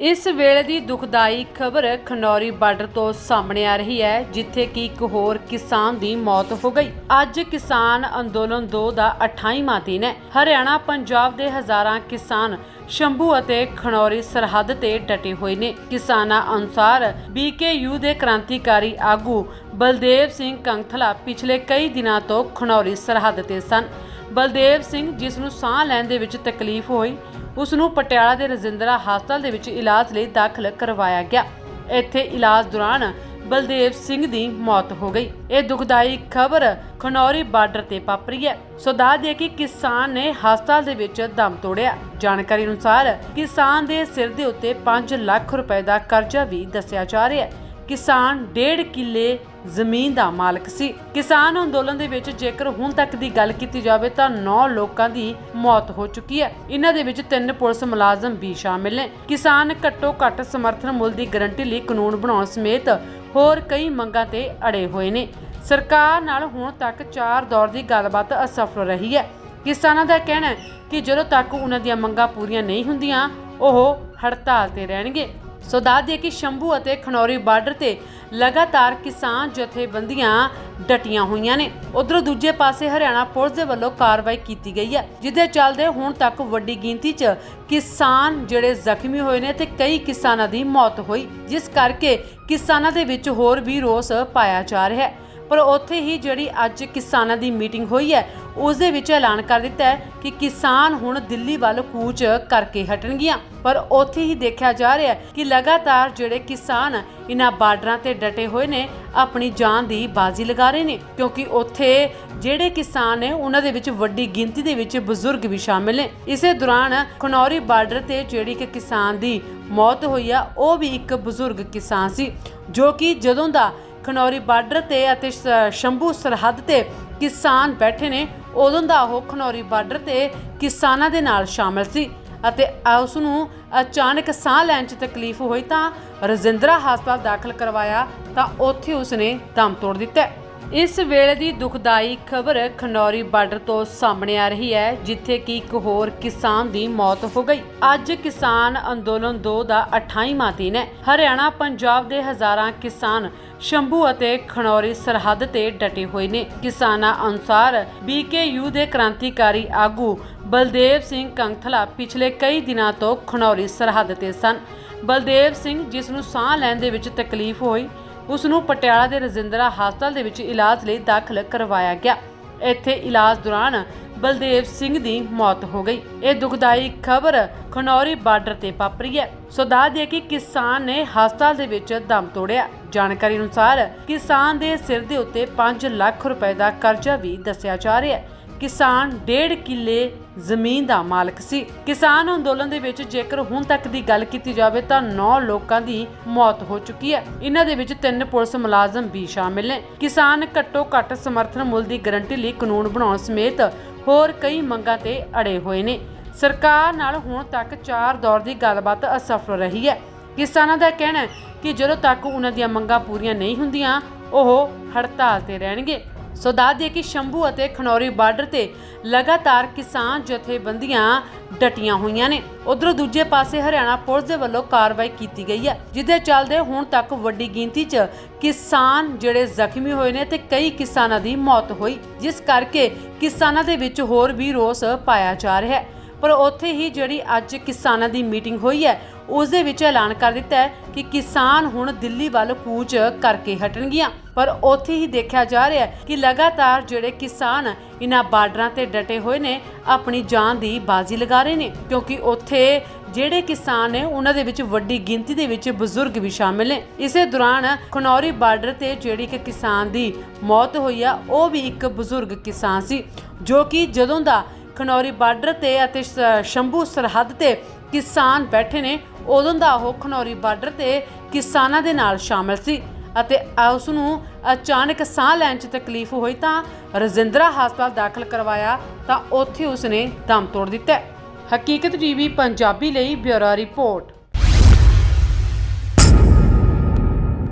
ਇਸ ਵੇਲੇ ਦੀ ਦੁਖਦਾਈ ਖਬਰ ਖਨੌਰੀ ਬਾਰਡਰ ਤੋਂ ਸਾਹਮਣੇ ਆ ਰਹੀ ਹੈ, ਜਿੱਥੇ ਕਿ ਇੱਕ ਹੋਰ ਕਿਸਾਨ ਦੀ ਮੌਤ ਹੋ ਗਈ। ਅੱਜ ਕਿਸਾਨ ਅੰਦੋਲਨ 2 ਦਾ 28ਵਾਂ ਦਿਨ ਹੈ। ਹਰਿਆਣਾ, ਪੰਜਾਬ ਦੇ ਹਜ਼ਾਰਾਂ ਕਿਸਾਨ ਸ਼ੰਭੂ ਅਤੇ ਖਨੌਰੀ ਸਰਹੱਦ ਤੇ ਡਟੇ ਹੋਏ ਨੇ। ਕਿਸਾਨਾਂ ਅਨੁਸਾਰ ਬੀਕੇਯੂ ਦੇ ਕ੍ਰਾਂਤੀਕਾਰੀ ਆਗੂ ਬਲਦੇਵ ਸਿੰਘ ਕੰਗਥਲਾ ਪਿਛਲੇ ਕਈ ਦਿਨਾਂ ਤੋਂ ਖਨੌਰੀ ਸਰਹੱਦ ਤੇ ਸਨ। ਬਲਦੇਵ ਸਿੰਘ, ਜਿਸ ਨੂੰ ਸਾਹ ਲੈਣ ਦੇ ਵਿੱਚ ਤਕਲੀਫ ਹੋਈ, ਉਸ ਨੂੰ ਪਟਿਆਲਾ ਦੇ ਰਜਿੰਦਰਾ ਹਸਪਤਾਲ ਦੇ ਵਿੱਚ ਇਲਾਜ ਲਈ ਦਾਖਲ ਕਰਵਾਇਆ ਗਿਆ। ਇੱਥੇ ਇਲਾਜ ਦੌਰਾਨ ਬਲਦੇਵ ਸਿੰਘ ਦੀ ਮੌਤ ਹੋ ਗਈ। ਇਹ ਦੁਖਦਾਈ ਖਬਰ ਖਨੌਰੀ ਬਾਰਡਰ ਤੇ ਵਾਪਰੀ ਹੈ। ਸੋ ਦੱਸ ਦਈਏ ਕਿ ਕਿਸਾਨ ਨੇ ਹਸਪਤਾਲ ਦੇ ਵਿੱਚ ਦਮ ਤੋੜਿਆ। ਜਾਣਕਾਰੀ ਅਨੁਸਾਰ ਕਿਸਾਨ ਦੇ ਸਿਰ ਦੇ ਉੱਤੇ 5 ਲੱਖ ਰੁਪਏ ਦਾ ਕਰਜ਼ਾ ਵੀ ਦੱਸਿਆ ਜਾ ਰਿਹਾ ਹੈ। ਕਿਸਾਨ ਡੇਢ ਕਿੱਲੇ ਜ਼ਮੀਨ ਦਾ ਮਾਲਕ ਸੀ। ਕਿਸਾਨ ਅੰਦੋਲਨ ਦੇ ਵਿੱਚ ਜੇਕਰ ਹੁਣ ਤੱਕ ਦੀ ਗੱਲ ਕੀਤੀ ਜਾਵੇ ਤਾਂ 9 ਲੋਕਾਂ ਦੀ ਮੌਤ ਹੋ ਚੁੱਕੀ ਹੈ। ਇਹਨਾਂ ਦੇ ਵਿੱਚ ਤਿੰਨ ਪੁਲਿਸ ਮੁਲਾਜ਼ਮ ਵੀ ਸ਼ਾਮਿਲ ਨੇ। ਕਿਸਾਨ ਘੱਟੋ ਘੱਟ ਸਮਰਥਨ ਮੁੱਲ ਦੀ ਗਾਰੰਟੀ ਲਈ ਕਾਨੂੰਨ ਬਣਾਉਣ ਸਮੇਤ ਹੋਰ ਕਈ ਮੰਗਾਂ ਤੇ ਅੜੇ ਹੋਏ ਨੇ। ਸਰਕਾਰ ਨਾਲ ਹੁਣ ਤੱਕ ਚਾਰ ਦੌਰ ਦੀ ਗੱਲਬਾਤ ਅਸਫਲ ਰਹੀ ਹੈ। ਕਿਸਾਨਾਂ ਦਾ ਕਹਿਣਾ ਹੈ ਕਿ ਜਦੋਂ ਤੱਕ ਉਹਨਾਂ ਦੀਆਂ ਮੰਗਾਂ ਪੂਰੀਆਂ ਨਹੀਂ ਹੁੰਦੀਆਂ, ਉਹ ਹੜਤਾਲ ਤੇ ਰਹਿਣਗੇ। ਸੋ ਦੱਸ ਦਈਏ ਕਿ ਸ਼ੰਭੂ ਅਤੇ ਖਨੌਰੀ ਬਾਰਡਰ ਤੇ ਲਗਾਤਾਰ ਕਿਸਾਨ ਜਥੇਬੰਦੀਆਂ ਡਟੀਆਂ ਹੋਈਆਂ ਨੇ। ਉਧਰ ਦੂਜੇ ਪਾਸੇ ਹਰਿਆਣਾ ਪੁਲਿਸ ਦੇ ਵੱਲੋਂ ਕਾਰਵਾਈ ਕੀਤੀ ਗਈ ਹੈ ਜਿਹਦੇ ਚੱਲਦੇ ਹੁਣ ਤੱਕ ਵੱਡੀ ਗਿਣਤੀ 'ਚ ਕਿਸਾਨ ਜਿਹੜੇ ਜ਼ਖਮੀ ਹੋਏ ਨੇ ਤੇ ਕਈ ਕਿਸਾਨਾਂ ਦੀ ਮੌਤ ਹੋਈ, ਜਿਸ ਕਰਕੇ ਕਿਸਾਨਾਂ ਦੇ ਵਿੱਚ ਹੋਰ ਵੀ ਰੋਸ ਪਾਇਆ ਜਾ ਰਿਹਾ ਹੈ। ਪਰ ਉੱਥੇ ਹੀ ਜਿਹੜੀ ਅੱਜ ਕਿਸਾਨਾਂ ਦੀ ਮੀਟਿੰਗ ਹੋਈ ਹੈ, ਉਸ ਦੇ ਵਿੱਚ ਐਲਾਨ ਕਰ ਦਿੱਤਾ ਹੈ ਕਿ ਕਿਸਾਨ ਹੁਣ ਦਿੱਲੀ ਵੱਲ ਕੂਚ ਕਰਕੇ ਹਟਣਗੀਆਂ। ਪਰ ਉੱਥੇ ਹੀ ਦੇਖਿਆ ਜਾ ਰਿਹਾ ਹੈ ਕਿ ਲਗਾਤਾਰ ਜਿਹੜੇ ਕਿਸਾਨ ਇਹਨਾਂ ਬਾਰਡਰਾਂ ਤੇ ਡਟੇ ਹੋਏ ਨੇ, ਆਪਣੀ ਜਾਨ ਦੀ ਬਾਜ਼ੀ ਲਗਾ ਰਹੇ ਨੇ, ਕਿਉਂਕਿ ਉੱਥੇ ਜਿਹੜੇ ਕਿਸਾਨ ਨੇ, ਉਹਨਾਂ ਦੇ ਵਿੱਚ ਵੱਡੀ ਗਿਣਤੀ ਦੇ ਵਿੱਚ ਬਜ਼ੁਰਗ ਵੀ ਸ਼ਾਮਿਲ ਨੇ। ਇਸੇ ਦੌਰਾਨ ਖਨੌਰੀ ਬਾਰਡਰ ਤੇ ਜਿਹੜੀ ਕਿ ਕਿਸਾਨ ਦੀ ਮੌਤ ਹੋਈ ਆ, ਉਹ ਵੀ ਇੱਕ ਬਜ਼ੁਰਗ ਕਿਸਾਨ ਸੀ, ਜੋ ਕਿ ਜਦੋਂ ਦਾ ਖਨੌਰੀ ਬਾਰਡਰ ਤੇ ਅਤੇ ਸ਼ੰਭੂ ਸਰਹੱਦ ਤੇ ਕਿਸਾਨ ਬੈਠੇ ਨੇ। ਉਦੋਂ ਦਾ ਉਹ ਖਨੌਰੀ ਬਾਰਡਰ ਤੇ ਕਿਸਾਨਾਂ ਦੇ ਨਾਲ ਸ਼ਾਮਲ ਸੀ ਅਤੇ ਉਸ ਨੂੰ ਅਚਾਨਕ ਸਾਹ ਲੈਣ 'ਚ ਤਕਲੀਫ ਹੋਈ ਤਾਂ ਰਜਿੰਦਰਾ ਹਸਪਤਾਲ ਦਾਖਲ ਕਰਵਾਇਆ ਤਾਂ ਉੱਥੇ ਉਸਨੇ ਦਮ ਤੋੜ ਦਿੱਤਾ। ਇਸ ਵੇਲੇ ਦੀ ਦੁਖਦਾਈ ਖਬਰ ਖਨੌਰੀ ਬਾਰਡਰ ਤੋਂ ਸਾਹਮਣੇ ਆ ਰਹੀ ਹੈ, ਜਿੱਥੇ ਕਿ ਇੱਕ ਹੋਰ ਕਿਸਾਨ ਦੀ ਮੌਤ ਹੋ ਗਈ। ਅੱਜ ਕਿਸਾਨ ਅੰਦੋਲਨ 2 ਦਾ 28ਵਾਂ ਦਿਨ ਹੈ। ਹਰਿਆਣਾ, ਪੰਜਾਬ ਦੇ ਹਜ਼ਾਰਾਂ ਕਿਸਾਨ ਸ਼ੰਭੂ ਅਤੇ ਖਨੌਰੀ ਸਰਹੱਦ ਤੇ ਡਟੇ ਹੋਏ ਨੇ। ਕਿਸਾਨਾਂ ਅਨੁਸਾਰ ਬੀਕੇਯੂ ਦੇ ਕ੍ਰਾਂਤੀਕਾਰੀ ਆਗੂ ਬਲਦੇਵ ਸਿੰਘ ਕੰਥਲਾ ਪਿਛਲੇ ਕਈ ਦਿਨਾਂ ਤੋਂ ਖਨੌਰੀ ਸਰਹੱਦ ਤੇ ਸਨ। ਬਲਦੇਵ ਸਿੰਘ, ਜਿਸ ਨੂੰ ਸਾਹ ਲੈਣ ਦੇ ਵਿੱਚ ਤਕਲੀਫ ਹੋਈ ਉਸ ਨੂੰ ਪਟਿਆਲਾ ਦੇ ਰਜਿੰਦਰਾ ਹਸਪਤਾਲ ਦੇ ਵਿੱਚ ਇਲਾਜ ਲਈ ਦਾਖਲ ਕਰਵਾਇਆ ਗਿਆ। ਇੱਥੇ ਇਲਾਜ ਦੌਰਾਨ ਬਲਦੇਵ ਸਿੰਘ ਦੀ ਮੌਤ ਹੋ ਗਈ। ਇਹ ਦੁਖਦਾਈ ਖਬਰ ਖਨੌਰੀ ਬਾਰਡਰ ਤੇ ਵਾਪਰੀ ਹੈ। ਸੋ ਦੱਸ ਦਈਏ ਕਿ ਕਿਸਾਨ ਨੇ ਹਸਪਤਾਲ ਦੇ ਵਿੱਚ ਦਮ ਤੋੜਿਆ। ਜਾਣਕਾਰੀ ਅਨੁਸਾਰ ਕਿਸਾਨ ਦੇ ਸਿਰ ਦੇ ਉੱਤੇ 5 ਲੱਖ ਰੁਪਏ ਦਾ ਕਰਜ਼ਾ ਵੀ ਦੱਸਿਆ ਜਾ ਰਿਹਾ ਹੈ। ਕਿਸਾਨ ਡੇਢ ਕਿੱਲੇ ਜ਼ਮੀਨ ਦਾ ਮਾਲਕ ਸੀ। ਕਿਸਾਨ ਅੰਦੋਲਨ ਦੇ ਵਿੱਚ ਜੇਕਰ ਹੁਣ ਤੱਕ ਦੀ ਗੱਲ ਕੀਤੀ ਜਾਵੇ ਤਾਂ 9 ਲੋਕਾਂ ਦੀ ਮੌਤ ਹੋ ਚੁੱਕੀ ਹੈ। ਇਹਨਾਂ ਦੇ ਵਿੱਚ ਤਿੰਨ ਪੁਲਿਸ ਮੁਲਾਜ਼ਮ ਵੀ ਸ਼ਾਮਿਲ ਨੇ। ਕਿਸਾਨ ਘੱਟੋ ਘੱਟ ਸਮਰਥਨ ਮੁੱਲ ਦੀ ਗਰੰਟੀ ਲਈ ਕਾਨੂੰਨ ਬਣਾਉਣ ਸਮੇਤ ਹੋਰ ਕਈ ਮੰਗਾਂ ਤੇ ਅੜੇ ਹੋਏ ਨੇ। ਸਰਕਾਰ ਨਾਲ ਹੁਣ ਤੱਕ ਚਾਰ ਦੌਰ ਦੀ ਗੱਲਬਾਤ ਅਸਫਲ ਰਹੀ ਹੈ। ਕਿਸਾਨਾਂ ਦਾ ਕਹਿਣਾ ਹੈ ਕਿ ਜਦੋਂ ਤੱਕ ਉਹਨਾਂ ਦੀਆਂ ਮੰਗਾਂ ਪੂਰੀਆਂ ਨਹੀਂ ਹੁੰਦੀਆਂ, ਉਹ ਹੜਤਾਲ ਤੇ ਰਹਿਣਗੇ। ਸੋ ਦੱਸ ਦਈਏ ਕਿ ਸ਼ੰਭੂ ਅਤੇ ਖਨੌਰੀ ਬਾਰਡਰ ਤੇ ਲਗਾਤਾਰ ਕਿਸਾਨ ਜਥੇਬੰਦੀਆਂ ਡਟੀਆਂ ਹੋਈਆਂ ਨੇ। ਉਧਰ ਦੂਜੇ ਪਾਸੇ ਹਰਿਆਣਾ ਪੁਲਿਸ ਦੇ ਵੱਲੋਂ ਕਾਰਵਾਈ ਕੀਤੀ ਗਈ ਹੈ ਜਿਹਦੇ ਚੱਲਦੇ ਹੁਣ ਤੱਕ ਵੱਡੀ ਗਿਣਤੀ 'ਚ ਕਿਸਾਨ ਜਿਹੜੇ ਜ਼ਖਮੀ ਹੋਏ ਨੇ ਤੇ ਕਈ ਕਿਸਾਨਾਂ ਦੀ ਮੌਤ ਹੋਈ, ਜਿਸ ਕਰਕੇ ਕਿਸਾਨਾਂ ਦੇ ਵਿੱਚ ਹੋਰ ਵੀ ਰੋਸ ਪਾਇਆ ਜਾ ਰਿਹਾ ਹੈ। ਪਰ ਉੱਥੇ ਹੀ ਜਿਹੜੀ ਅੱਜ ਕਿਸਾਨਾਂ ਦੀ ਮੀਟਿੰਗ ਹੋਈ ਹੈ ਉਸ ਦੇ ਵਿੱਚ ਐਲਾਨ ਕਰ ਦਿੱਤਾ ਹੈ ਕਿ ਕਿਸਾਨ ਹੁਣ ਦਿੱਲੀ ਵੱਲ ਕੂਚ ਕਰਕੇ ਹਟਣਗੀਆਂ। ਪਰ ਉੱਥੇ ਹੀ ਦੇਖਿਆ ਜਾ ਰਿਹਾ ਹੈ ਕਿ ਲਗਾਤਾਰ ਜਿਹੜੇ ਕਿਸਾਨ ਇਹਨਾਂ ਬਾਰਡਰਾਂ ਤੇ ਡਟੇ ਹੋਏ ਨੇ, ਆਪਣੀ ਜਾਨ ਦੀ ਬਾਜ਼ੀ ਲਗਾ ਰਹੇ ਨੇ, ਕਿਉਂਕਿ ਉੱਥੇ ਜਿਹੜੇ ਕਿਸਾਨ ਨੇ, ਉਹਨਾਂ ਦੇ ਵਿੱਚ ਵੱਡੀ ਗਿਣਤੀ ਦੇ ਵਿੱਚ ਬਜ਼ੁਰਗ ਵੀ ਸ਼ਾਮਿਲ ਨੇ। ਇਸੇ ਦੌਰਾਨ ਖਨੌਰੀ ਬਾਰਡਰ ਤੇ ਜਿਹੜੀ ਇੱਕ ਕਿਸਾਨ ਦੀ ਮੌਤ ਹੋਈ ਆ, ਉਹ ਵੀ ਇੱਕ ਬਜ਼ੁਰਗ ਕਿਸਾਨ ਸੀ, ਜੋ ਕਿ ਜਦੋਂ ਦਾ ਖਨੌਰੀ ਬਾਰਡਰ ਤੇ ਅਤੇ ਸ਼ੰਭੂ ਸਰਹੱਦ ਤੇ ਕਿਸਾਨ ਬੈਠੇ ਨੇ ਉਦੋਂ ਦਾ ਉਹ ਖਨੌਰੀ ਬਾਰਡਰ ਤੇ ਕਿਸਾਨਾਂ ਦੇ ਨਾਲ ਸ਼ਾਮਲ ਸੀ ਅਤੇ ਉਸ ਨੂੰ ਅਚਾਨਕ ਸਾਹ ਲੈਣ 'ਚ ਤਕਲੀਫ ਹੋਈ ਤਾਂ ਰਜਿੰਦਰਾ ਹਸਪਤਾਲ ਦਾਖਲ ਕਰਵਾਇਆ ਤਾਂ ਉੱਥੇ ਉਸਨੇ ਦਮ ਤੋੜ ਦਿੱਤਾ। ਹਕੀਕਤ ਟੀਵੀ ਪੰਜਾਬੀ ਲਈ ਬਿਊਰੋ ਰਿਪੋਰਟ।